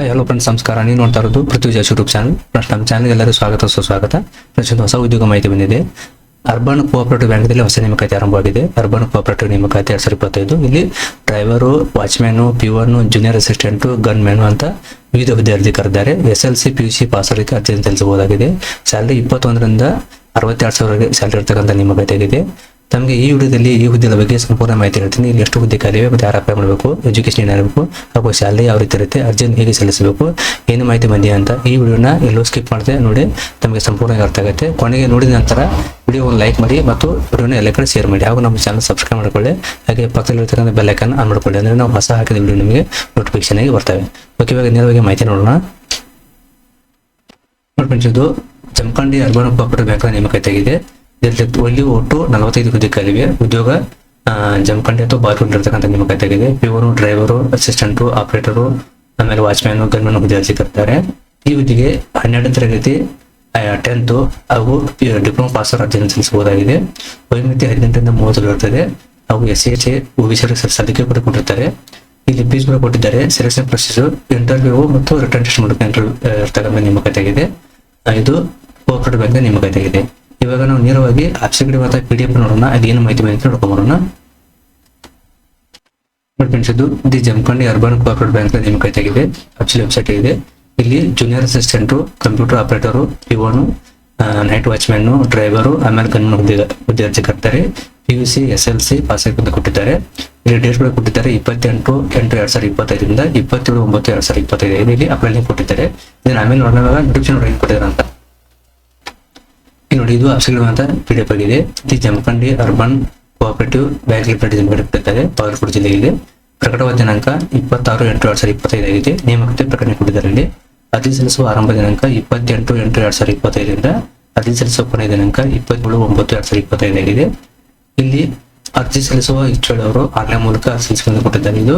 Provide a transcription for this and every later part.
Hi hello friends ನಮಸ್ಕಾರ. ನೀವು ನೋಡ್ತಾ ಇರೋದು ಪೃಥ್ವಿ ಜಾಸ್ ಯೂಟ್ಯೂಬ್ ಚಾನಲ್. ಫ್ರೆಂಡ್ಸ್, ನಮ್ಮ ಚಾನಲ್ಗೆ ಎಲ್ಲರೂ ಸ್ವಾಗತ ಸುಸ್ವಾಗತ ಫ್ರೆಂಡ್ಸ್ ಹೊಸ ಉದ್ಯೋಗ ಮಾಹಿತಿ ಬಂದಿದೆ. ಅರ್ಬನ್ ಕೋಆಪರೇಟಿವ್ ಬ್ಯಾಂಕ್ದಲ್ಲಿ ಹೊಸ ನೇಮಕಾತಿ ಆರಂಭವಾಗಿದೆ ಅರ್ಬನ್ ಕೋಆಪರೇಟಿವ್ ನೇಮಕಾತಿ ಎರಡು ಸಾವಿರ ಇಪ್ಪತ್ತೈದು. ಇಲ್ಲಿ ಡ್ರೈವರು ವಾಚ್ಮ್ಯಾನು ಪ್ಯೂವರ್ನು ಜೂನಿಯರ್ ಅಸಿಸ್ಟೆಂಟು ಗನ್ ಮ್ಯಾನು ಅಂತ ವಿವಿಧ ಹುದ್ದೆ ಅರ್ಜಿ ಕರೆದಿದ್ದಾರೆ S L C P U C pass ಅವರಿಗೆ ಅರ್ಜಿಯನ್ನು ತಿಳಿಸಬಹುದಾಗಿದೆ ಸ್ಯಾಲ್ರಿ ಇಪ್ಪತ್ತೊಂದರಿಂದ ಅರವತ್ತೆರಡು ಸಾವಿರ ಸ್ಯಾಲ್ರಿ ಇರ್ತಕ್ಕಂಥ ನೇಮಕಾತಿ ಆಗಿದೆ. ತಮಗೆ ಈ ವಿಡಿಯೋದಲ್ಲಿ ಈ ಹುದ್ದೆಗಳ ಬಗ್ಗೆ ಸಂಪೂರ್ಣ ಮಾಹಿತಿ ಹೇಳ್ತೀನಿ. ಇಲ್ಲಿ ಎಷ್ಟು ಹುದ್ದೆ ಕಾಲಿವೆ ಮತ್ತು ಯಾರು ಅಪ್ಲೈ ಮಾಡಬೇಕು ಎಜುಕೇಶನ್ ಏನಾಗಬೇಕು ಹಾಗೂ ಸ್ಯಾಲರಿ ಯಾವ ರೀತಿ ಇರುತ್ತೆ ಅರ್ಜೆಂಟ್ ಹೇಗೆ ಸಲ್ಲಿಸಬೇಕು, ಏನು ಮಾಹಿತಿ ಬಂದಿದೆ ಅಂತ ಈ ವಿಡಿಯೋನ ಎಲ್ಲೋ ಸ್ಕಿಪ್ ಮಾಡದೆ ನೋಡಿ, ತಮಗೆ ಸಂಪೂರ್ಣವಾಗಿ ಅರ್ಥ ಆಗುತ್ತೆ. ಕೊನೆಗೆ ನೋಡಿದ ನಂತರ ವಿಡಿಯೋ ಲೈಕ್ ಮಾಡಿ ಮತ್ತು ವಿಡಿಯೋನ ಎಲ್ಲ ಕಡೆ ಶೇರ್ ಮಾಡಿ. ಹಾಗೂ ನಮ್ಮ ಚಾನಲ್ ಸಬ್ಸ್ಕ್ರೈಬ್ ಮಾಡಿಕೊಳ್ಳಿ. ಹಾಗೆ ಪಕ್ಕದಲ್ಲಿರ್ತಕ್ಕಂಥ ಬೆಲ್ ಐಕನ್ ಆನ್ ಮಾಡ್ಕೊಳ್ಳಿ. ಅಂದರೆ ನಾವು ಹೊಸ ಹಾಕಿದ ವಿಡಿಯೋ ನಿಮಗೆ ನೋಟಿಫಿಕೇಶನ್ ಆಗಿ ಬರ್ತವೆ. ಓಕೆ ಇವಾಗ ನೇರವಾಗಿ ಮಾಹಿತಿ ನೋಡೋಣ. ನೋಡಿ ಫ್ರೆಂಡ್ಸ್ ಇದು ಜಮಖಂಡಿ ಅರ್ಬನ್ ಕೋಪರೇಟಿವ್ ಬ್ಯಾಂಕ್ನ ನೇಮಕಾತಿ ಆಗಿದೆ. ಇದರಲ್ಲಿ ಒಟ್ಟು ನಲವತ್ತೈದು ಹುದ್ದೆಗಳಿವೆ ಉದ್ಯೋಗ ಜಮಖಂಡಿ ಅಥವಾ ಬಾರ್ಕೊಂಡಿರ್ತಕ್ಕಂಥ ನೇಮಕಾತಿಯಾಗಿದೆ ಪಿವರು ಡ್ರೈವರು ಅಸಿಸ್ಟೆಂಟು ಆಪರೇಟರು ಆಮೇಲೆ ವಾಚ್ಮ್ಯಾನು ಗನ್ಮನ್ ಹುದ್ದೆ ಅರ್ಜಿ ಕರ್ತಾರೆ ಈ ಹುದ್ದೆಗೆ ಹನ್ನೆರಡನೇ ತರಗತಿ ಟೆಂತ್ ಹಾಗೂ ಡಿಪ್ಲೊಮಾ ಪಾಸ್ ಅರ್ಜಿಯನ್ನು ಸಲ್ಲಿಸಬಹುದಾಗಿದೆ. ವಯೋಮಿತಿ ಹದಿನೆಂಟರಿಂದ ಮೂವತ್ತು ಇರುತ್ತದೆ. ಹಾಗೂ ಎಸ್ ಸಿ ಎಚ್ ಎ ಸಲ್ಲಿಕೆ ಕೂಡ ಕೊಟ್ಟಿರ್ತಾರೆ ಇಲ್ಲಿ ಫೀಸ್ ಕೂಡ ಕೊಟ್ಟಿದ್ದಾರೆ. ಸೆಲೆಕ್ಷನ್ ಪ್ರೊಸೆಸ್ ಇಂಟರ್ವ್ಯೂ ಮತ್ತು ರಿಟರ್ನ್ ಟೆಸ್ಟ್ ಮೂಲಕ ಇಂಟರ್ವ್ಯೂ ಇರ್ತಕ್ಕಂಥ ನೇಮಕಾತಿಯಾಗಿದೆ ಇದು ಕೋಆಪರೇಟಿವ್ ಬ್ಯಾಂಕ್ ನೇಮಕಾತಿ ಆಗಿದೆ ಇವಾಗ ನಾವು ನೇರವಾಗಿ ಆಪ್ಷನ್ ಮತ್ತು ಪಿ ಡಿ ಎಫ್ ನೋಡೋಣ, ಅದೇನು ಮಾಹಿತಿ ಬೇಕು ನೋಡ್ಕೊಂಬರೋಣ. ನೋಡಿ friends the Jamkhandi urban cooperative bank ನೇಮಕಾತಿ ಆಗಿದೆ. ಅಪ್ಸಿಲ್ ವೆಬ್ಸೈಟ್ ಇದೆ. ಇಲ್ಲಿ ಜೂನಿಯರ್ ಅಸಿಸ್ಟೆಂಟು ಕಂಪ್ಯೂಟರ್ ಆಪರೇಟರು ಇವನು ನೈಟ್ ವಾಚ್ಮ್ಯಾನು ಡ್ರೈವರು ಆಮೇಲೆ ಕನ್ನಡ ಹುದ್ದೆ ವಿದ್ಯಾರ್ಥಿ ಕಟ್ತಾರೆ. P U C S L C pass ಅಂತ ಕೊಟ್ಟಿದ್ದಾರೆ. ಇಲ್ಲಿ ಡೇಟ್ ಕೂಡ ಕೊಟ್ಟಿದ್ದಾರೆ. ಇಪ್ಪತ್ತೆಂಟು, ಎಂಟು, ಎರಡು ಸಾವಿರದ ಇಪ್ಪತ್ತೈದರಿಂದ ಇಪ್ಪತ್ತೇಳು, ಒಂಬತ್ತು, ಎರಡು ಸಾವಿರದ ಇಪ್ಪತ್ತೈದು. ಇಲ್ಲಿ ಅಪ್ಲೈಲಿಂಗ್ ಕೊಟ್ಟಿದ್ದಾರೆ. ಇದನ್ನ ಆಮೇಲೆ ನೋಡಿದಾಗ ನೋಟಿಫಿಕೇಶನ್ ಕೊಟ್ಟಿದ್ದಾರೆ ಅಂತ. ಇದು ಅಂತ ಪಿ ಡಿ ಎಫ್ ಆಗಿದೆ the Jamakhandi, urban cooperative bank limited ಕೊಟ್ಟಿದ್ದಾರೆ ಬಾಗಲಕೋಟೆ ಜಿಲ್ಲೆಯಲ್ಲಿ ಪ್ರಕಟವಾದ ದಿನಾಂಕ ಇಪ್ಪತ್ತಾರು ಎಂಟು ಎರಡು ಸಾವಿರದ ಇಪ್ಪತ್ತೈದಾಗಿದೆ. ನೇಮಕತೆ ಪ್ರಕಟಣೆ ಕೊಟ್ಟಿದ್ದಾರೆ ಅರ್ಜಿ ಸಲ್ಲಿಸುವ ಆರಂಭ ದಿನಾಂಕ ಇಪ್ಪತ್ತೆಂಟು ಎಂಟು ಎರಡು ಸಾವಿರದ ಇಪ್ಪತ್ತೈದರಿಂದ ಅರ್ಜಿ ಸಲ್ಲಿಸುವ ಕೊನೆಯ ದಿನಾಂಕ ಇಪ್ಪತ್ತೇಳು ಒಂಬತ್ತು ಎರಡು ಸಾವಿರದ ಇಪ್ಪತ್ತೈದಾಗಿದೆ. ಇಲ್ಲಿ ಅರ್ಜಿ ಸಲ್ಲಿಸುವ ಇಚ್ಛೆಯುಳ್ಳವರು ಆನ್ಲೈನ್ ಮೂಲಕ ಅರ್ಜಿ ಕೊಟ್ಟಿದ್ದಾರೆ. ಇದು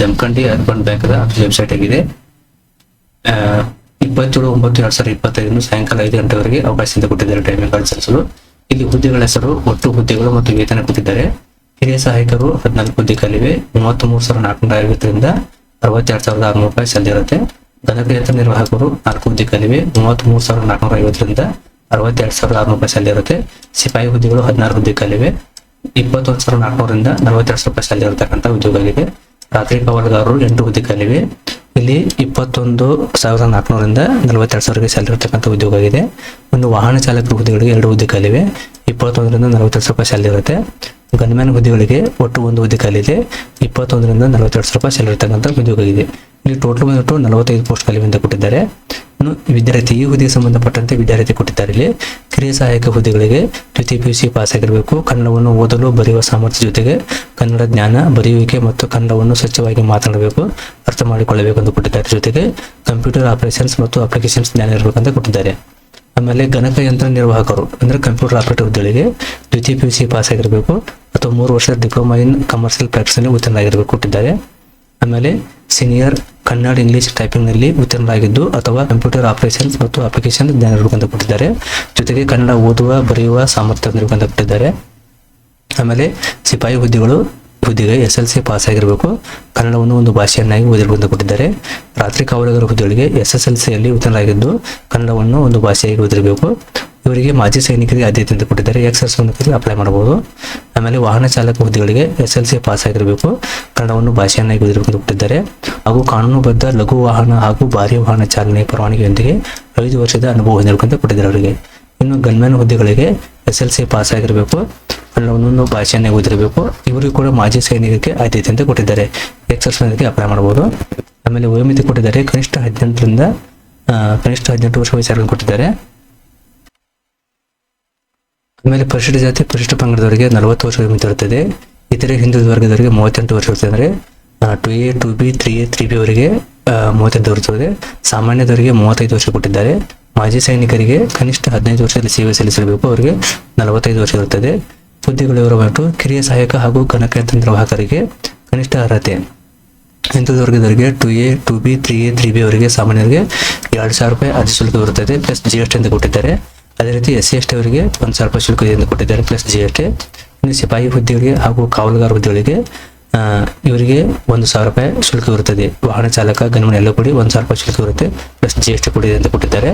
ಜಮಖಂಡಿ ಅರ್ಬನ್ ಬ್ಯಾಂಕ್ ವೆಬ್ಸೈಟ್ ಆಗಿದೆ. ಇಪ್ಪತ್ತೇಳು, ಒಂಬತ್ತು, ಎರಡು ಸಾವಿರದ ಇಪ್ಪತ್ತೈದು ಸಾಯಂಕಾಲ ಐದು ಗಂಟೆವರೆಗೆ ಅವಕಾಶದಿಂದ ಕೊಟ್ಟಿದ್ದಾರೆ ಟೈಮಿಂಗ್ ಸಲ್ಲಿಸಲು ಇಲ್ಲಿ ಹುದ್ದೆಗಳ ಹೆಸರು, ಒಟ್ಟು ಹುದ್ದೆಗಳು ಮತ್ತು ವೇತನ ಕೊಟ್ಟಿದ್ದಾರೆ. ಹಿರಿಯ ಸಹಾಯಕರು ಹದಿನಾಲ್ಕು ಹುದ್ದೆ ಖಾಲಿವೆ ಮೂವತ್ತ್ ಮೂರು ಸಾವಿರದ ನಾಲ್ಕುನೂರ ಐವತ್ತರಿಂದ ಅರವತ್ತೆರಡು ಸಾವಿರದ ಆರುನೂರು ರೂಪಾಯಿ ಸಲ್ಲಿರುತ್ತೆ ಘನಕ್ರಿಯಂತ್ರ ನಿರ್ವಾಹಕರು ನಾಲ್ಕು ಹುದ್ದೆ ಖಾಲಿವೆ ಮೂವತ್ತ್ ಮೂರು ಸಾವಿರದ ನಾಲ್ಕುನೂರ ಐವತ್ತರಿಂದ ಅರವತ್ತೆರಡು ಸಾವಿರದ ಆರುನೂರು ರೂಪಾಯಿ ಸಲ್ಲಿರುತ್ತೆ ಸಿಪಾಯಿ ಹುದ್ದೆಗಳು ಹದಿನಾರು ಹುದ್ದೆ ಖಾಲಿವೆ ಇಪ್ಪತ್ತೊಂದು ಸಾವಿರದ ನಾಲ್ಕುನೂರಿಂದ ನಲವತ್ತೆರಡು ಸಾವಿರ ರೂಪಾಯಿ ಸಲ್ಲಿರತಕ್ಕಂಥ ಉದ್ಯೋಗಗಳಿವೆ. ರಾತ್ರಿ ಕಾವಲುಗಾರರು ಎಂಟು ಹುದ್ದೆ ಖಾಲಿವೆ ಇಲ್ಲಿ ಇಪ್ಪತ್ತೊಂದು ಸಾವಿರದ ನಾಲ್ಕುನೂರಿಂದ ನಲವತ್ತೆರಡು ಸಾವಿರಕ್ಕೆ ಸ್ಯಾಲರಿ ಇರತಕ್ಕಂಥ ಉದ್ಯೋಗ ಆಗಿದೆ. ಒಂದು ವಾಹನ ಚಾಲಕರ ಹುದ್ದೆಗಳಿಗೆ ಎರಡು ಹುದ್ದೆ ಖಾಲಿವೆ. ಇಪ್ಪತ್ತೊಂದರಿಂದ ನಲವತ್ತೆರಡು ಸಾವಿರ ರೂಪಾಯಿ ಸ್ಯಾಲರಿ ಇರುತ್ತೆ. ಗನ್ಮ್ಯಾನ್ ಹುದ್ದೆಗಳಿಗೆ ಒಟ್ಟು ಒಂದು ಹುದ್ದೆ ಕಾಲಿದೆ ಇಪ್ಪತ್ತೊಂದರಿಂದ ನಲವತ್ತೆರಡು ಸಾವಿರ ರೂಪಾಯಿ ಸ್ಯಾಲರಿ ಇರತಕ್ಕಂಥ ಉದ್ಯೋಗ ಆಗಿದೆ. ಇಲ್ಲಿ ಟೋಟಲ್ ಬಂದ್ಬಿಟ್ಟು ನಲವತ್ತೈದು ಪೋಸ್ಟ್ ಖಾಲಿ ಅಂತ ಕೊಟ್ಟಿದ್ದಾರೆ. ವಿದ್ಯಾರ್ಥಿ ಈ ಹುದ್ದೆಗೆ ಸಂಬಂಧಪಟ್ಟಂತೆ ವಿದ್ಯಾರ್ಥಿ ಕೊಟ್ಟಿದ್ದಾರೆ. ಇಲ್ಲಿ ಕಿರಿಯ ಸಹಾಯಕ ಹುದ್ದೆಗಳಿಗೆ ದ್ವಿತೀಯ ಪಿ ಯು ಸಿ ಪಾಸ್ ಆಗಿರಬೇಕು ಕನ್ನಡವನ್ನು ಓದಲು ಬರೆಯುವ ಸಾಮರ್ಥ್ಯ ಜೊತೆಗೆ ಕನ್ನಡ ಜ್ಞಾನ ಬರೆಯುವಿಕೆ ಮತ್ತು ಕನ್ನಡವನ್ನು ಸ್ವಚ್ಛವಾಗಿ ಮಾತನಾಡಬೇಕು, ಅರ್ಥ ಮಾಡಿಕೊಳ್ಳಬೇಕು ಅಂತ ಕೊಟ್ಟಿದ್ದಾರೆ. ಜೊತೆಗೆ ಕಂಪ್ಯೂಟರ್ ಆಪರೇಷನ್ಸ್ ಮತ್ತು ಅಪ್ಲಿಕೇಶನ್ಸ್ ಜ್ಞಾನ ಇರಬೇಕಂತ ಕೊಟ್ಟಿದ್ದಾರೆ. ಆಮೇಲೆ ಗಣಕಯಂತ್ರ ನಿರ್ವಾಹಕರು, ಅಂದ್ರೆ ಕಂಪ್ಯೂಟರ್ ಆಪರೇಟರ್ ಹುದ್ದೆಗಳಿಗೆ ದ್ವಿತೀಯ ಪಿ ಯು ಸಿ ಪಾಸ್ ಆಗಿರಬೇಕು ಅಥವಾ ಮೂರು ವರ್ಷದ ಡಿಪ್ಲೊಮಾ ಇನ್ ಕಮರ್ಷಿಯಲ್ ಪ್ರಾಕ್ಟೀಸ್ನಲ್ಲಿ ಉತ್ತೀರ್ಣರಾಗಿರಬೇಕು ಕೊಟ್ಟಿದ್ದಾರೆ. ಆಮೇಲೆ ಸೀನಿಯರ್ ಕನ್ನಡ ಇಂಗ್ಲಿಷ್ ಟೈಪಿಂಗ್ನಲ್ಲಿ ಉತ್ತೀರ್ಣರಾಗಿದ್ದು ಅಥವಾ ಕಂಪ್ಯೂಟರ್ ಆಪರೇಷನ್ಸ್ ಮತ್ತು ಅಪ್ಲಿಕೇಶನ್ ಜ್ಞಾನ ಕೊಟ್ಟಿದ್ದಾರೆ ಜೊತೆಗೆ ಕನ್ನಡ ಓದುವ, ಬರೆಯುವ ಸಾಮರ್ಥ್ಯ ಕೊಟ್ಟಿದ್ದಾರೆ ಆಮೇಲೆ ಸಿಪಾಯಿ ಹುದ್ದೆಗಳು ಹುದ್ದೆಗೆ ಎಸ್ ಎಲ್ ಸಿ ಪಾಸ್ ಆಗಿರಬೇಕು. ಕನ್ನಡವನ್ನು ಒಂದು ಭಾಷೆಯನ್ನಾಗಿ ಓದಿರಬೇಕು ಕೊಟ್ಟಿದ್ದಾರೆ ರಾತ್ರಿ ಕಾವಲುಗಾರ ಹುದ್ದೆಗಳಿಗೆ ಎಸ್ ಎಸ್ ಎಲ್ ಸಿಯಲ್ಲಿ ಉತ್ತೀರ್ಣರಾಗಿದ್ದು ಕನ್ನಡವನ್ನು ಒಂದು ಭಾಷೆಯಾಗಿ ಓದಿರಬೇಕು. ಇವರಿಗೆ ಮಾಜಿ ಸೈನಿಕರಿಗೆ ಆದ್ಯತೆ ಅಂತ ಕೊಟ್ಟಿದ್ದಾರೆ. ಎಕ್ಸ್ ಸೈನಿಕರಿಗೆ ಅಪ್ಲೈ ಮಾಡಬಹುದು. ಆಮೇಲೆ ವಾಹನ ಚಾಲಕ ಹುದ್ದೆಗಳಿಗೆ ಎಸ್ ಎಲ್ ಸಿ ಪಾಸ್ ಆಗಿರಬೇಕು. ಕನ್ನಡವನ್ನು ಭಾಷೆಯನ್ನಾಗಿ ಓದಿರಬೇಕು ಕೊಟ್ಟಿದ್ದಾರೆ ಹಾಗೂ ಕಾನೂನುಬದ್ಧ ಲಘು ವಾಹನ ಹಾಗೂ ಭಾರಿ ವಾಹನ ಚಾಲನೆ ಪರವಾನಗಿಯೊಂದಿಗೆ ಐದು ವರ್ಷದ ಅನುಭವ ಹೊಂದಿರಬೇಕು ಅಂತ ಕೊಟ್ಟಿದ್ದಾರೆ ಅವರಿಗೆ. ಇನ್ನು ಗನ್ಮ್ಯಾನ್ ಹುದ್ದೆಗಳಿಗೆ ಎಸ್ ಎಲ್ ಸಿ ಪಾಸ್ ಆಗಿರಬೇಕು. ಕನ್ನಡವನ್ನು ಭಾಷೆಯನ್ನೇ ಓದಿರಬೇಕು ಇವರಿಗೂ ಕೂಡ ಮಾಜಿ ಸೈನಿಕರಿಗೆ ಆದ್ಯತೆ ಅಂತ ಕೊಟ್ಟಿದ್ದಾರೆ. ಎಕ್ಸರ್ಸೈಸ್ಗೆ ಅಪ್ಲೈ ಮಾಡಬಹುದು. ಆಮೇಲೆ ವಯೋಮಿತಿ ಕೊಟ್ಟಿದ್ದಾರೆ. ಕನಿಷ್ಠ ಹದಿನೆಂಟರಿಂದ ಕನಿಷ್ಠ ಹದಿನೆಂಟು ವರ್ಷ ವಯಸ್ಸಾರನ್ನು ಕೊಟ್ಟಿದ್ದಾರೆ. ಆಮೇಲೆ ಪರಿಶಿಷ್ಟ ಜಾತಿ ಪರಿಶಿಷ್ಟ ಪಂಗಡದವರಿಗೆ ನಲವತ್ತು ವರ್ಷ ಮಿತಿ ಇರುತ್ತದೆ ಇತರೆ ಹಿಂದುಳಿದ ವರ್ಗದವರಿಗೆ ಮೂವತ್ತೆಂಟು ವರ್ಷ ಇರುತ್ತದೆ ಅಂದರೆ two A two B three A three B ಅವರಿಗೆ ಮೂವತ್ತೆಂಟು ಇರುತ್ತದೆ ಸಾಮಾನ್ಯದವರಿಗೆ ಮೂವತ್ತೈದು ವರ್ಷ ಕೊಟ್ಟಿದ್ದಾರೆ. ಮಾಜಿ ಸೈನಿಕರಿಗೆ ಕನಿಷ್ಠ ಹದಿನೈದು ವರ್ಷದಲ್ಲಿ ಸೇವೆ ಸಲ್ಲಿಸಬೇಕು. ಅವರಿಗೆ ನಲವತ್ತೈದು ವರ್ಷ ಇರುತ್ತದೆ ಸುದ್ದಿಗಳಿರುವ ಮತ್ತು ಕಿರಿಯ ಸಹಾಯಕ ಹಾಗೂ ಗಣಕಯಂತ್ರ ನಿರ್ವಾಹಕರಿಗೆ ಕನಿಷ್ಠ ಅರ್ಹತೆ. ಹಿಂದುಳಿದ ವರ್ಗದವರಿಗೆ two A two B three A three B ಅವರಿಗೆ ಸಾಮಾನ್ಯರಿಗೆ ಎರಡು ಸಾವಿರ ರೂಪಾಯಿ ಅರ್ಜಿ ಶುಲ್ಕ ಇರುತ್ತದೆ ಪ್ಲಸ್ ಜಿ ಎಸ್ ಟಿ ಅಂತ ಕೊಟ್ಟಿದ್ದಾರೆ. ಅದೇ ರೀತಿ ಎಸ್ ಸಿ ಎಸ್ ಟಿ ಅವರಿಗೆ ಒಂದು ಶುಲ್ಕ ಎಂದು ಕೊಟ್ಟಿದ್ದಾರೆ ಪ್ಲಸ್ ಜಿ ಎಸ್ ಟಿ ಇನ್ನು ಸಿಪಾಯಿ ಹುದ್ದೆಗಳಿಗೆ ಹಾಗೂ ಕಾವಲುಗಾರ ಹುದ್ದೆಗಳಿಗೆ ಇವರಿಗೆ ಒಂದು ಸಾವಿರ ರೂಪಾಯಿ ಶುಲ್ಕ ಇರುತ್ತದೆ. ವಾಹನ ಚಾಲಕ ಗನ್ಮನ್ ಎಲ್ಲ ಕೂಡಿ ಒಂದು ಸಾವಿರ ರೂಪಾಯಿ ಶುಲ್ಕ ಇರುತ್ತೆ ಪ್ಲಸ್ ಜಿ ಎಸ್ ಟಿ ಕೂಡಿದೆ ಅಂತ ಕೊಟ್ಟಿದ್ದಾರೆ.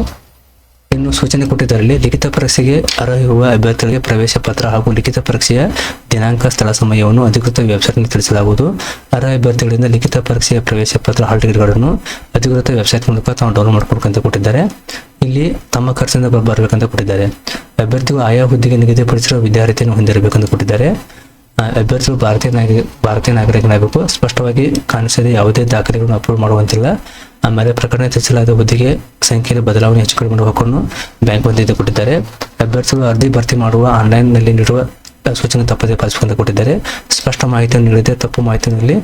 ಇನ್ನು ಸೂಚನೆ ಕೊಟ್ಟಿದ್ದಾರೆ ಇಲ್ಲಿ ಲಿಖಿತ ಪರೀಕ್ಷೆಗೆ ಅರ್ಹ ಇರುವ ಅಭ್ಯರ್ಥಿಗಳಿಗೆ ಪ್ರವೇಶ ಪತ್ರ ಹಾಗೂ ಲಿಖಿತ ಪರೀಕ್ಷೆಯ ದಿನಾಂಕ, ಸ್ಥಳ, ಸಮಯವನ್ನು ಅಧಿಕೃತ ವೆಬ್ಸೈಟ್ನಲ್ಲಿ ತಿಳಿಸಲಾಗುವುದು. ಅರ್ಹ ಅಭ್ಯರ್ಥಿಗಳಿಂದ ಲಿಖಿತ ಪರೀಕ್ಷೆಯ ಪ್ರವೇಶ ಪತ್ರ, ಹಾಲ್ ಟಿಕೆಟ್ಗಳನ್ನು ಅಧಿಕೃತ ವೆಬ್ಸೈಟ್ ಮೂಲಕ ತಾವು ಡೌನ್ಲೋಡ್ ಮಾಡ್ಕೊಬೇಕಂತ ಕೊಟ್ಟಿದ್ದಾರೆ. ಇಲ್ಲಿ ತಮ್ಮ ಖರ್ಚಿನಿಂದ ಬರಬೇಕಂತ ಕೊಟ್ಟಿದ್ದಾರೆ. ಅಭ್ಯರ್ಥಿಗಳು ಆಯಾ ಹುದ್ದೆಗೆ ನಿಗದಿಪಡಿಸಿರುವ ವಿದ್ಯಾರ್ಥಿಯನ್ನು ಹೊಂದಿರಬೇಕಂತ ಕೊಟ್ಟಿದ್ದಾರೆ. ಅಭ್ಯರ್ಥಿಗಳು ಭಾರತೀಯ ನಾಗರಿಕ ಭಾರತೀಯ ನಾಗರಿಕನಾಗಬೇಕು. ಸ್ಪಷ್ಟವಾಗಿ ಕಾಣಿಸದೆ ಯಾವುದೇ ದಾಖಲೆಗಳನ್ನು ಅಪ್ಲೋಡ್ ಮಾಡುವಂತಿಲ್ಲ. ಆಮೇಲೆ ಪ್ರಕರಣ ತಿಳಿಸಲಾದ ಹುದ್ದೆಗೆ ಸಂಖ್ಯೆಯಲ್ಲಿ ಬದಲಾವಣೆ ಹೆಚ್ಚು ಕಡಿಮೆ ಬ್ಯಾಂಕ್ ಹೊಂದಿದ್ದು ಕೊಟ್ಟಿದ್ದಾರೆ. ಅಭ್ಯರ್ಥಿಗಳು ಅರ್ಜಿ ಭರ್ತಿ ಮಾಡುವ ಆನ್ಲೈನ್ನಲ್ಲಿ ನೀಡುವ ಸೂಚನೆ ತಪ್ಪದೆ ಪಾಲಿಸಿಕೊಂಡು ಕೊಟ್ಟಿದ್ದಾರೆ. ಸ್ಪಷ್ಟ ಮಾಹಿತಿಯನ್ನು ನೀಡಿದೆ ತಪ್ಪು ಮಾಹಿತಿಯಲ್ಲಿ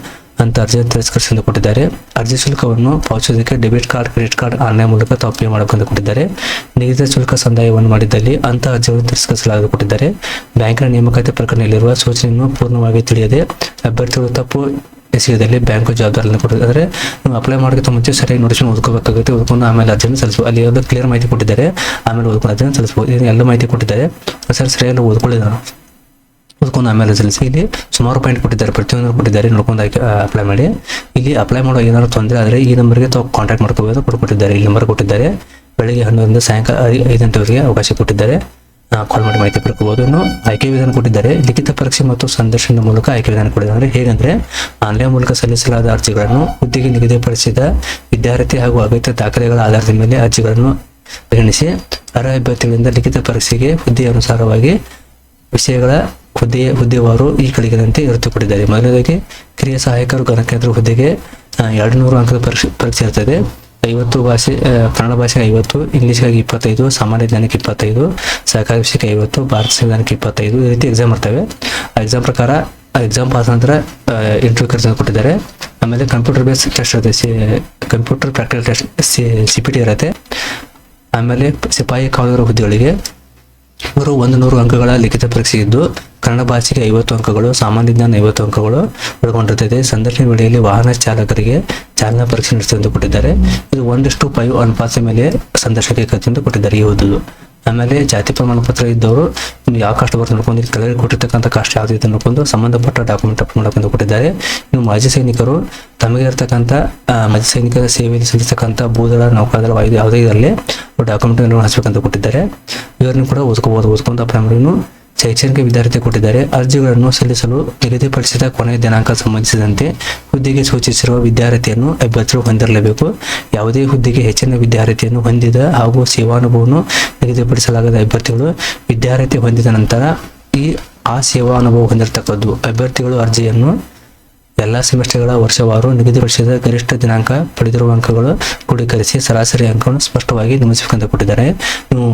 ಅಂತ ಅರ್ಜಿಯನ್ನು ತಿರಸ್ಕರಿಸಿಕೊಂಡು ಕೊಟ್ಟಿದ್ದಾರೆ. ಅರ್ಜಿ ಶುಲ್ಕವನ್ನು ಪಾವತಿಸೋದಕ್ಕೆ debit card, credit card, online ಮೂಲಕ ತಾವು ಪೇ ಮಾಡಬೇಕೆಂದು ಕೊಟ್ಟಿದ್ದಾರೆ. ನಿಗದಿತ ಶುಲ್ಕ ಸಂದಾಯವನ್ನು ಮಾಡಿದ್ದಲ್ಲಿ ಅಂತ ಅರ್ಜಿಯನ್ನು ತಿರಸ್ಕರಿಸಲಾಗಿ ಕೊಟ್ಟಿದ್ದಾರೆ. ಬ್ಯಾಂಕಿನ ನೇಮಕಾತಿ ಪ್ರಕರಣದಲ್ಲಿರುವ ಸೂಚನೆಯನ್ನು ಪೂರ್ಣವಾಗಿ ತಿಳಿಯದೆ ಅಭ್ಯರ್ಥಿಗಳು ತಪ್ಪು ಎಸೆಯದಲ್ಲಿ ಬ್ಯಾಂಕ್ ಜವಾಬ್ದಾರಿಯನ್ನು ಕೊಟ್ಟಿದ್ದಾರೆ. ನೀವು ಅಪ್ಲೈ ಮಾಡೋಕ್ಕೆ ಮುಂಚೆ ಸರಿಯಾಗಿ ನೋಟಿಸ್ ಓದ್ಕೋಬೇಕಾಗುತ್ತೆ. ಓದ್ಕೊಂಡು ಆಮೇಲೆ ಅರ್ಜಿಯನ್ನು ಸಲ್ಲಿಸಬಹುದು ಅಲ್ಲಿ ಎಲ್ಲ ಕ್ಲಿಯರ್ ಮಾಹಿತಿ ಕೊಟ್ಟಿದ್ದಾರೆ. ಆಮೇಲೆ ಓದ್ಕೊಂಡು ಅರ್ಜಿಯನ್ನು ಸಲ್ಲಿಸಬಹುದು ಎಲ್ಲ ಮಾಹಿತಿ ಕೊಟ್ಟಿದ್ದಾರೆ. ಸರ್, ಸರಿಯಾಗಿ ಓದ್ಕೊಳ್ಳಿದ್ದಾರೆ ಓದ್ಕೊಂಡು ಆಮೇಲೆ ಸಲ್ಲಿಸಿ ಇಲ್ಲಿ ಸುಮಾರು ಪಾಯಿಂಟ್ ಕೊಟ್ಟಿದ್ದಾರೆ, ಪ್ರತಿಯೊಂದು ಕೊಟ್ಟಿದ್ದಾರೆ, ನೋಡ್ಕೊಂಡು ಅಪ್ಲೈ ಮಾಡಿ. ಇಲ್ಲಿ ಅಪ್ಲೈ ಮಾಡೋ ಏನಾದ್ರು ತೊಂದರೆ ಆದರೆ ಈ ನಂಬರ್ಗೆ ತಾವು ಕಾಂಟ್ಯಾಕ್ಟ್ ಮಾಡ್ಕೋಬೋದು ಕೊಟ್ಟಿದ್ದಾರೆ ಈ ನಂಬರ್ ಕೊಟ್ಟಿದ್ದಾರೆ. ಬೆಳಿಗ್ಗೆ ಹನ್ನೊಂದರಿಂದ ಸಾಯಂಕಾಲ ಐದು ಗಂಟೆವರೆಗೆ ಅವಕಾಶ ಕೊಟ್ಟಿದ್ದಾರೆ. ಕಾಲ್ ಮಾಡಿ ಮಾಹಿತಿ ಪಡ್ಕೋಬಹುದು ಇನ್ನು ಆಯ್ಕೆ ವಿಧಾನ ಕೊಟ್ಟಿದ್ದಾರೆ. ಲಿಖಿತ ಪರೀಕ್ಷೆ ಮತ್ತು ಸಂದರ್ಶನದ ಮೂಲಕ ಆಯ್ಕೆ ವಿಧಾನ ಕೊಟ್ಟಿದ್ದಾರೆ. ಹೇಗಂದ್ರೆ, ಆನ್ಲೈನ್ ಮೂಲಕ ಸಲ್ಲಿಸಲಾದ ಅರ್ಜಿಗಳನ್ನು ಹುದ್ದೆಗೆ ನಿಗದಿಪಡಿಸಿದ ವಿದ್ಯಾರ್ಥಿ ಹಾಗೂ ಅಗತ್ಯ ದಾಖಲೆಗಳ ಆಧಾರದ ಮೇಲೆ ಅರ್ಜಿಗಳನ್ನು ಪರಿಗಣಿಸಿ, ಅರ್ಹ ಅಭ್ಯರ್ಥಿಗಳಿಂದ ಲಿಖಿತ ಪರೀಕ್ಷೆಗೆ ಹುದ್ದೆ ಅನುಸಾರವಾಗಿ ವಿಷಯಗಳ ಹುದ್ದೆ ಹುದ್ದೆವಾರು ಈ ಕೆಳಗಿನಂತೆ ಇರುತ್ತೆ ಕೊಟ್ಟಿದ್ದಾರೆ ಮೊದಲನೇದಾಗಿ ಕಿರಿಯ ಸಹಾಯಕರು ಗಣಕೇಂದ್ರ ಹುದ್ದೆಗೆ ಎರಡು ನೂರು ಅಂಕದ ಪರೀಕ್ಷೆ ಪರೀಕ್ಷೆ ಇರ್ತದೆ. ಐವತ್ತು ಭಾಷೆ ಕನ್ನಡ ಭಾಷೆಗೆ ಐವತ್ತು, ಇಂಗ್ಲೀಷ್ಗಾಗಿ ಇಪ್ಪತ್ತೈದು, ಸಾಮಾನ್ಯ ಜ್ಞಾನಕ್ಕೆ ಇಪ್ಪತ್ತೈದು, ಸಹಕಾರಿ ವಿಷಯಕ್ಕೆ ಐವತ್ತು, ಭಾರತ ಸಂವಿಧಾನಕ್ಕೆ ಇಪ್ಪತ್ತೈದು ಈ ರೀತಿ ಎಕ್ಸಾಮ್ ಇರ್ತವೆ. ಆ ಎಕ್ಸಾಮ್ ಪ್ರಕಾರ ಎಕ್ಸಾಮ್ ಪಾಸ್ ನಂತರ ಇಂಟರ್ವ್ಯೂ ಖರ್ಚು ಕೊಟ್ಟಿದ್ದಾರೆ. ಆಮೇಲೆ ಕಂಪ್ಯೂಟರ್ ಬೇಸ್ ಟೆಸ್ಟ್ ಇರುತ್ತೆ. C computer practical test C C P T ಇರುತ್ತೆ. ಆಮೇಲೆ ಸಿಪಾಯಿ ಕಾವಲರ ಹುದ್ದೆಗಳಿಗೆ ಇವರು ಒಂದು ನೂರು ಅಂಕಗಳ ಲಿಖಿತ ಪರೀಕ್ಷೆ ಇದ್ದು ಕನ್ನಡ ಭಾಷೆಗೆ ಐವತ್ತು ಅಂಕಗಳು, ಸಾಮಾನ್ಯ ಜ್ಞಾನ ಐವತ್ತು ಅಂಕಗಳು ಒಳಗೊಂಡಿರ್ತದೆ. ಸಂದರ್ಶನ ವೇಳೆಯಲ್ಲಿ ವಾಹನ ಚಾಲಕರಿಗೆ ಚಾಲನಾ ಪರೀಕ್ಷೆ ನಡೆಸಿದಂತೆ ಕೊಟ್ಟಿದ್ದಾರೆ ಇದು ಒಂದಿಷ್ಟು ಫೈವ್ ಅನುಪಾತ ಮೇಲೆ ಸಂದರ್ಶನಕ್ಕೆ ಎಂದು ಕೊಟ್ಟಿದ್ದಾರೆ. ಈ ಓದುದು. ಆಮೇಲೆ ಜಾತಿ ಪ್ರಮಾಣ ಪತ್ರ ಇದ್ದವರು ಯಾವ ಕಷ್ಟ ಬರುತ್ತೆ ನೋಡ್ಕೊಂಡು ಕೆಳಗೆ ಕೊಟ್ಟಿರ್ತಕ್ಕಂಥ ಕಷ್ಟ ಯಾವ್ದು ಇದೆ ನೋಡ್ಕೊಂಡು ಸಂಬಂಧಪಟ್ಟ ಡಾಕ್ಯುಮೆಂಟ್ ಅಪ್ ಮಾಡಬೇಕಂತ ಕೊಟ್ಟಿದ್ದಾರೆ ಇನ್ನು ಮಾಜಿ ಸೈನಿಕರು ತಮಗೆ ಇರ್ತಕ್ಕಂಥ ಮಾಜಿ ಸೈನಿಕರ ಸೇವೆಯಲ್ಲಿ ಸಲ್ಲಿಸತಕ್ಕಂಥ ಭೂದಳ, ನೌಕಾದಳ, ವಾಯು ಯಾವುದೇ ಇದರಲ್ಲಿ ಡಾಕ್ಯುಮೆಂಟ್ ಹಚ್ಚಬೇಕಂತ ಕೊಟ್ಟಿದ್ದಾರೆ. ಇವರನ್ನು ಕೂಡ ಓದ್ಕೋಬಹುದು ಓದ್ಕೊಂತ ಇನ್ನು ಶೈಕ್ಷಣಿಕ ವಿದ್ಯಾರ್ಥಿ ಕೊಟ್ಟಿದ್ದಾರೆ. ಅರ್ಜಿಗಳನ್ನು ಸಲ್ಲಿಸಲು ನಿಗದಿಪಡಿಸಿದ ಕೊನೆಯ ದಿನಾಂಕ ಸಂಬಂಧಿಸಿದಂತೆ ಹುದ್ದೆಗೆ ಸೂಚಿಸಿರುವ ವಿದ್ಯಾರ್ಥಿಯನ್ನು ಅಭ್ಯರ್ಥಿಗಳು ಹೊಂದಿರಲೇಬೇಕು. ಯಾವುದೇ ಹುದ್ದೆಗೆ ಹೆಚ್ಚಿನ ವಿದ್ಯಾರ್ಥಿಯನ್ನು ಹೊಂದಿದ ಹಾಗೂ ಸೇವಾನುಭವವನ್ನು ನಿಗದಿಪಡಿಸಲಾಗದ ಅಭ್ಯರ್ಥಿಗಳು ವಿದ್ಯಾರ್ಥಿ ಹೊಂದಿದ ನಂತರ ಈ ಆ ಸೇವಾ ಅನುಭವ ಹೊಂದಿರತಕ್ಕದ್ದು. ಅಭ್ಯರ್ಥಿಗಳು ಅರ್ಜಿಯನ್ನು ಎಲ್ಲ ಸೆಮಿಸ್ಟರ್ಗಳ ವರ್ಷವಾರು ನಿಗದಿಪಡಿಸಿದ ಗರಿಷ್ಠ ದಿನಾಂಕ ಪಡೆದಿರುವ ಅಂಕಗಳು ಕ್ರೋಢೀಕರಿಸಿ ಸರಾಸರಿ ಅಂಕವನ್ನು ಸ್ಪಷ್ಟವಾಗಿ ಗಮನಿಸಬೇಕಂತ ಕೊಟ್ಟಿದ್ದಾರೆ ನೀವು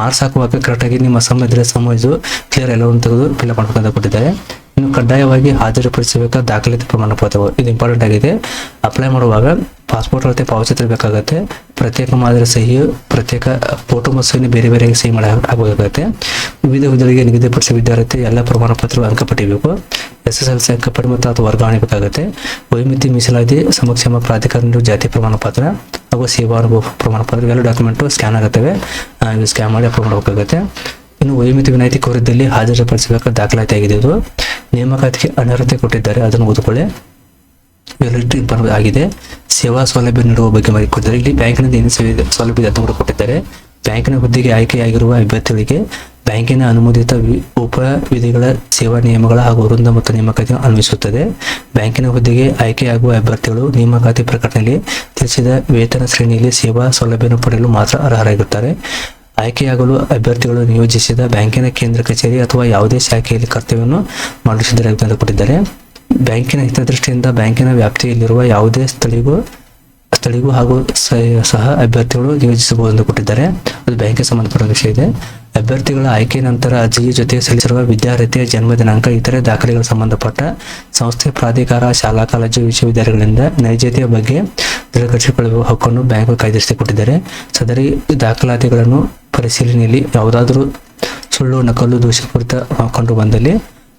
ಮಾರ್ಕ್ಸ್ ಹಾಕುವಾಗ ಕರೆಕ್ಟಾಗಿ ನಿಮ್ಮ ಸಮಯದಲ್ಲಿ ಇದ್ರೆ ಕ್ಲಿಯರ್ ಎಲ್ಲವನ್ನು ತೆಗೆದು ಫಿಲ್ ಮಾಡಬೇಕಂತ ಕೊಟ್ಟಿದ್ದಾರೆ ಇನ್ನು ಕಡ್ಡಾಯವಾಗಿ ಹಾಜರುಪಡಿಸಬೇಕಾದ ದಾಖಲಾತಿ ಪ್ರಮಾಣ ಪತ್ರಗಳು ಇದು ಇಂಪಾರ್ಟೆಂಟ್ ಆಗಿದೆ. ಅಪ್ಲೈ ಮಾಡುವಾಗ ಪಾಸ್ಪೋರ್ಟ್ ಅಳತೆ ಭಾವಚಿತ್ರ ಬೇಕಾಗುತ್ತೆ. ಪ್ರತ್ಯೇಕ ಮಾದರಿ ಸಹಿಯು, ಪ್ರತ್ಯೇಕ ಫೋಟೋ ಮತ್ತು ಸಹಿನ ಬೇರೆ ಬೇರೆ ಸಹಿ ಮಾಡಿ ಆಗಬೇಕಾಗುತ್ತೆ ವಿವಿಧ ಹುದ್ದೆಗಳಿಗೆ ನಿಗದಿಪಡಿಸಿದ ವಿದ್ಯಾರ್ಥಿ ಎಲ್ಲ ಪ್ರಮಾಣ ಪತ್ರಗಳು ಅಂಕ ಪಡಿಬೇಕು ಎಸ್ ಎಸ್ ಎಲ್ ಸಿ ಅಂಕಪಡಿ ಮತ್ತು ಅಥವಾ ವರ್ಗಾವಣೆ ಬೇಕಾಗುತ್ತೆ. ವೈಮಿತಿ ಮೀಸಲಾತಿ, ಸಮಕ್ಷೇಮ ಪ್ರಾಧಿಕಾರ ಜಾತಿ ಪ್ರಮಾಣ ಪತ್ರ ಹಾಗೂ ಸೇವಾ ಅನುಭವ ಪ್ರಮಾಣ ಪತ್ರ ಇವೆಲ್ಲ ಡಾಕ್ಯುಮೆಂಟು ಸ್ಕ್ಯಾನ್ ಆಗುತ್ತವೆ. ಇವು ಸ್ಕ್ಯಾನ್ ಮಾಡಿ ಅಪ್ಲೋಡ್ ಮಾಡಬೇಕಾಗುತ್ತೆ. ಇನ್ನು ವೈಮಿತಿ ವಿನಾಯಿತಿ ಕೋರಿದ್ದಲ್ಲಿ ಹಾಜರುಪಡಿಸಬೇಕಾದ ದಾಖಲಾತಿ ಆಗಿದೆ ಇದು. ನೇಮಕಾತಿಗೆ ಅನರ್ಹತೆ ಕೊಟ್ಟಿದ್ದಾರೆ, ಅದನ್ನು ಓದಿಕೊಳ್ಳಿ. ಇಂಪಾರ್ಟೆಂಟ್ ಆಗಿದೆ. ಸೇವಾ ಸೌಲಭ್ಯ ನೀಡುವ ಬಗ್ಗೆ ಮಾಹಿತಿ ಕೊಟ್ಟಿದ್ದಾರೆ ಇಲ್ಲಿ ಬ್ಯಾಂಕಿನಿಂದ ಏನು ಸೇವೆ ಸೌಲಭ್ಯ ಕೊಟ್ಟಿದ್ದಾರೆ. ಬ್ಯಾಂಕಿನ ಹುದ್ದೆಗೆ ಆಯ್ಕೆಯಾಗಿರುವ ಅಭ್ಯರ್ಥಿಗಳಿಗೆ ಬ್ಯಾಂಕಿನ ಅನುಮೋದಿತ ಉಪ ವಿಧಿಗಳ ಸೇವಾ ನಿಯಮಗಳ ಹಾಗೂ ವೃಂದ ಮತ್ತು ನೇಮಕಾತಿ ಅನ್ವಯಿಸುತ್ತದೆ. ಬ್ಯಾಂಕಿನ ಹುದ್ದೆಗೆ ಆಯ್ಕೆಯಾಗುವ ಅಭ್ಯರ್ಥಿಗಳು ನೇಮಕಾತಿ ಪ್ರಕಟಣೆಯಲ್ಲಿ ತಿಳಿಸಿದ ವೇತನ ಶ್ರೇಣಿಯಲ್ಲಿ ಸೇವಾ ಸೌಲಭ್ಯವನ್ನು ಪಡೆಯಲು ಮಾತ್ರ ಅರ್ಹರಾಗಿರುತ್ತಾರೆ. ಆಯ್ಕೆಯಾಗಲು ಅಭ್ಯರ್ಥಿಗಳು ನಿಯೋಜಿಸಿದ ಬ್ಯಾಂಕಿನ ಕೇಂದ್ರ ಕಚೇರಿ ಅಥವಾ ಯಾವುದೇ ಶಾಖೆಯಲ್ಲಿ ಕರ್ತವ್ಯವನ್ನು ಮಾಡಿಸಿದರೆ ಅಂತ ಕೊಟ್ಟಿದ್ದಾರೆ ಬ್ಯಾಂಕಿನ ಹಿತದೃಷ್ಟಿಯಿಂದ ಬ್ಯಾಂಕಿನ ವ್ಯಾಪ್ತಿಯಲ್ಲಿರುವ ಯಾವುದೇ ಸ್ಥಳಿಗೂ ಸ್ಥಳಿಗೂ ಹಾಗೂ ಸಹ ಅಭ್ಯರ್ಥಿಗಳು ನಿಯೋಜಿಸಬಹುದು ಎಂದು ಕೊಟ್ಟಿದ್ದಾರೆ. ಅದು ಬ್ಯಾಂಕಿಗೆ ಸಂಬಂಧಪಟ್ಟ ವಿಷಯ ಇದೆ. ಅಭ್ಯರ್ಥಿಗಳ ಆಯ್ಕೆ ನಂತರ ಅರ್ಜಿಯ ಜೊತೆ ಸಲ್ಲಿಸಿರುವ ವಿದ್ಯಾರ್ಥಿಯ ಜನ್ಮ ದಿನಾಂಕ, ಇತರೆ ದಾಖಲೆಗಳ ಸಂಬಂಧಪಟ್ಟ ಸಂಸ್ಥೆ ಪ್ರಾಧಿಕಾರ, ಶಾಲಾ, ಕಾಲೇಜು, ವಿಶ್ವವಿದ್ಯಾಲಯಗಳಿಂದ ನೈಜತೆಯ ಬಗ್ಗೆ ದೃಢಪಡಿಸಿಕೊಳ್ಳುವ ಹಕ್ಕನ್ನು ಬ್ಯಾಂಕ್ ಕಾಯ್ದಿರಿಸಿ ಕೊಟ್ಟಿದ್ದಾರೆ. ಸದರಿ ದಾಖಲಾತಿಗಳನ್ನು ಪರಿಶೀಲನೆಯಲ್ಲಿ ಯಾವುದಾದರೂ ಸುಳ್ಳು, ನಕಲು, ದೋಷಪೂರಿತ ಕಂಡು ಬಂದಲ್ಲಿ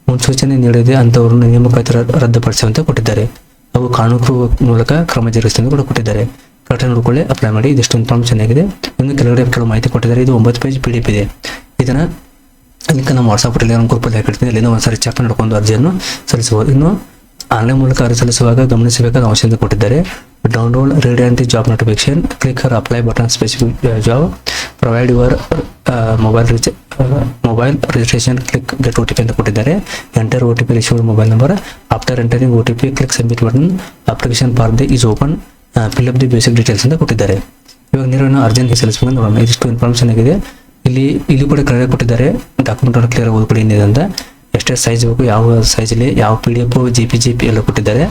ಮುನ್ಸೂಚನೆ ನೀಡದೆ ಅಂತವರನ್ನು ನೇಮಕಾತಿ ರದ್- ರದ್ದುಪಡಿಸುವಂತೆ ಕೊಟ್ಟಿದ್ದಾರೆ. ಅವು ಕಾನೂನು ಮೂಲಕ ಕ್ರಮ ಜರುಗಿಸುವಂತೆ ಕೂಡ ಕೊಟ್ಟಿದ್ದಾರೆ. ಕರೆಕ್ಟಾಗಿ ನೋಡ್ಕೊಳ್ಳಿ ಅಪ್ಲೈ ಮಾಡಿ. ಇದಿಷ್ಟು ಇನ್ಫಾರ್ಮೇಷನ್ ಆಗಿದೆ ಇನ್ನು ಕೆಳಗಡೆ ಕೆಲವು ಮಾಹಿತಿ ಕೊಟ್ಟಿದ್ದಾರೆ. ಇದು ಒಂಬತ್ತು ಪೇಜ್ ಪಿ ಡಿ ಎಫ್ ಇದೆ. ಇದನ್ನು ಲಿಂಕ್ ನಮ್ಮ ವಾಟ್ಸಪ್ ಟೆಲಿಗ್ರಾಮ್ ಗ್ರೂಪಲ್ಲಿ ಹಾಕಿರ್ತೀನಿ. ಅಲ್ಲಿಂದ ಒಂದ್ಸರಿ ಚೆಕ್ ನೋಡ್ಕೊಂಡು ಅರ್ಜಿಯನ್ನು ಸಲ್ಲಿಸಬಹುದು. ಇನ್ನು ಆನ್ಲೈನ್ ಮೂಲಕ ಅರ್ಜಿ ಸಲ್ಲಿಸುವಾಗ ಗಮನಿಸಬೇಕಾದ ಅವಶ್ಯಕತೆ ಕೊಟ್ಟಿದ್ದಾರೆ. Download read and job notification click here apply button specific job provide your mobile ರಿಜ್ mobile registration click get O T P ಅಂತ ಕೊಟ್ಟಿದ್ದಾರೆ. Enter O T P received mobile number after entering O T P click submit button application for the is open fill up the basic details ಅಂತ ಕೊಟ್ಟಿದ್ದಾರೆ. ಇವಾಗ ನೀರನ್ನು urgent ಸಲ್ಲಿಸಬೇಕು ನೋಡೋಣ ಇದಿಷ್ಟು information ಆಗಿದೆ. ಇಲ್ಲಿ ಇಲ್ಲಿ ಕೂಡ ಕ್ಲಿಯರ್ ಕೊಟ್ಟಿದ್ದಾರೆ. ಡಾಕ್ಯುಮೆಂಟ್ ಅನ್ನು ಕ್ಲಿಯರ್ ಓದ್ಕೊಡಿ ಏನಿದೆ ಅಂತ. ಎಷ್ಟೇ ಸೈಜ್ ಬೇಕು, ಯಾವ ಸೈಜಲ್ಲಿ ಯಾವ P D F G P G P ಎಲ್ಲ ಕೊಟ್ಟಿದ್ದಾರೆ.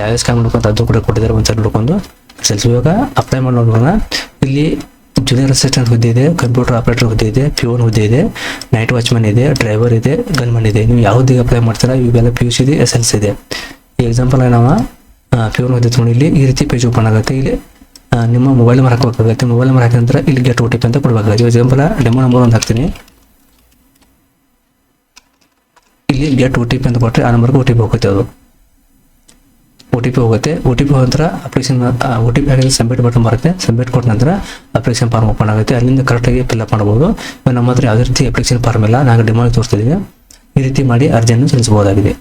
ಯಾವ ಸ್ಕ್ಯಾನ್ ಮಾಡ್ಕೊಂಡು ಅದು ಕೂಡ ಕೊಟ್ಟಿದ್ದಾರೆ ಒಂದ್ಸಲ ನೋಡ್ಕೊಂಡು ಸೆಲ್ಸ್ ಇವಾಗ. ಅಪ್ಲೈ ಮಾಡಿ ನೋಡೋಣ ಇಲ್ಲಿ ಜೂನಿಯರ್ ಅಸಿಸ್ಟೆಂಟ್ ಹುದ್ದೆ ಇದೆ ಕಂಪ್ಯೂಟರ್ ಆಪರೇಟರ್ ಹುದ್ದೆ ಇದೆ ಪ್ಯೂನ್ ಹುದ್ದೆ ಇದೆ ನೈಟ್ ವಾಚ್ಮನ್ ಇದೆ ಡ್ರೈವರ್ ಇದೆ ಗನ್ಮನ್ ಇದೆ. ನೀವು ಯಾವುದಿಗೆ ಅಪ್ಲೈ ಮಾಡ್ತೀರಾ, ಇವೆಲ್ಲ ಪಿ ಯು ಸಿ ಇದೆ ಎಸ್ ಎಲ್ ಸಿ ಇದೆ. ಈ ಎಕ್ಸಾಂಪಲ್ ನಾವು ಪ್ಯೂನ್ ಹುದ್ದೆ ತೊಗೊಂಡು ಇಲ್ಲಿ ಈ ರೀತಿ ಪೇಜ್ ಓಪನ್ ಆಗುತ್ತೆ. ಇಲ್ಲಿ ನಿಮ್ಮ ಮೊಬೈಲ್ ನಂಬರ್ ಹಾಕಬೇಕಾಗುತ್ತೆ. ಮೊಬೈಲ್ ನಂಬರ್ ಹಾಕಿದ ನಂತರ ಇಲ್ಲಿ ಗೆಟ್ ಓ ಟಿ ಪಿ ಅಂತ ಕೊಡಬೇಕಾಗುತ್ತೆ. ಎಕ್ಸಾಂಪಲ್ ಡೆಮೋ ನಂಬರ್ ಒಂದು ಹಾಕ್ತೀನಿ. ಇಲ್ಲಿ ಗೆಟ್ ಓ ಟಿ ಪಿ ಅಂತ ಕೊಟ್ಟರೆ ಆ ನಂಬರ್ಗೆ ಓ ಟಿ ಪಿ ಹೋಗುತ್ತೆ ಅದು. ಒ ಟಿ ಪಿ ಹೋಗುತ್ತೆ. ಒ ಟಿ ಪಿ ನಂತರ ಅಪ್ಲಿಕೇಶನ್ ಒ ಟಿ ಪಿ ಹಾಕಿದ್ರೆ ಸಬ್ಮಿಟ್ ಬಟನ್ ಬರುತ್ತೆ. ಸಬ್ಮಿಟ್ ಕೊಟ್ಟ ನಂತರ ಅಪ್ಲಿಕೇಶನ್ ಫಾರ್ಮ್ ಓಪನ್ ಆಗುತ್ತೆ. ಅಲ್ಲಿಂದ ಕರೆಕ್ಟಾಗಿ ಫಿಲ್ಅಪ್ ಮಾಡ್ಬೋದು ನಮ್ಮ ಹತ್ರ ಯಾವುದೇ ರೀತಿ ಅಪ್ಲಿಕೇಶನ್ ಫಾರ್ಮ್ ಇಲ್ಲ. ನಾನು ಡೆಮೋ ತೋರಿಸ್ತಿದ್ದೀನಿ ಈ ರೀತಿ ಮಾಡಿ ಅರ್ಜಿಯನ್ನು ಸಲ್ಲಿಸಬಹುದಾಗಿದೆ.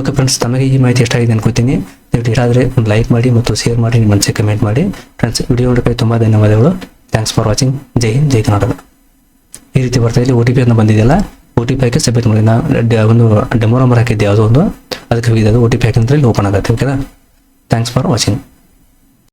ಓಕೆ ಫ್ರೆಂಡ್ಸ್ ತಮಗೆ ಈ ಮಾಹಿತಿ ಎಷ್ಟಾಗಿದೆ ಅನ್ಕೋತೀನಿ ನೀವು ಇಷ್ಟ ಒಂದು ಲೈಕ್ ಮಾಡಿ ಮತ್ತು ಶೇರ್ ಮಾಡಿ, ನಿಮ್ಮ ಮನಸ್ಸಿಗೆ ಕಮೆಂಟ್ ಮಾಡಿ. ಫ್ರೆಂಡ್ಸ್ ವಿಡಿಯೋ ನೋಡೋಕ್ಕೆ ತುಂಬ ಧನ್ಯವಾದಗಳು. ಥ್ಯಾಂಕ್ಸ್ ಫಾರ್ ವಾಚಿಂಗ್ ಜೈ ಹಿಂದ್ ಜೈ ಕರ್ನಾಟಕ ಈ ರೀತಿ ಬರ್ತಾ ಇಲ್ಲಿ ಒ ಟಿ ಪಿ ಅಂತ ಬಂದಿದೆಯಲ್ಲ ಒ ಟಿ ಪಿ ಹಾಕಿ ಸಬ್ಮಿಟ್ ಮಾಡಿ. ನಾವು ಒಂದು ಡೆಮೋ ನಂಬರ್ ಹಾಕಿದ್ದೆ ಯಾವುದೋ ಒಂದು. ಅದಕ್ಕೆ ಹೋಗಿದೆ ಅದು ಒ ಟಿ ಪಿ ಹಾಕಿದ್ರೆ ಇಲ್ಲಿ ಓಪನ್ ಆಗುತ್ತೆ ಓಕೆನಾ ಥ್ಯಾಂಕ್ಸ್ ಫಾರ್ ವಾಚಿಂಗ್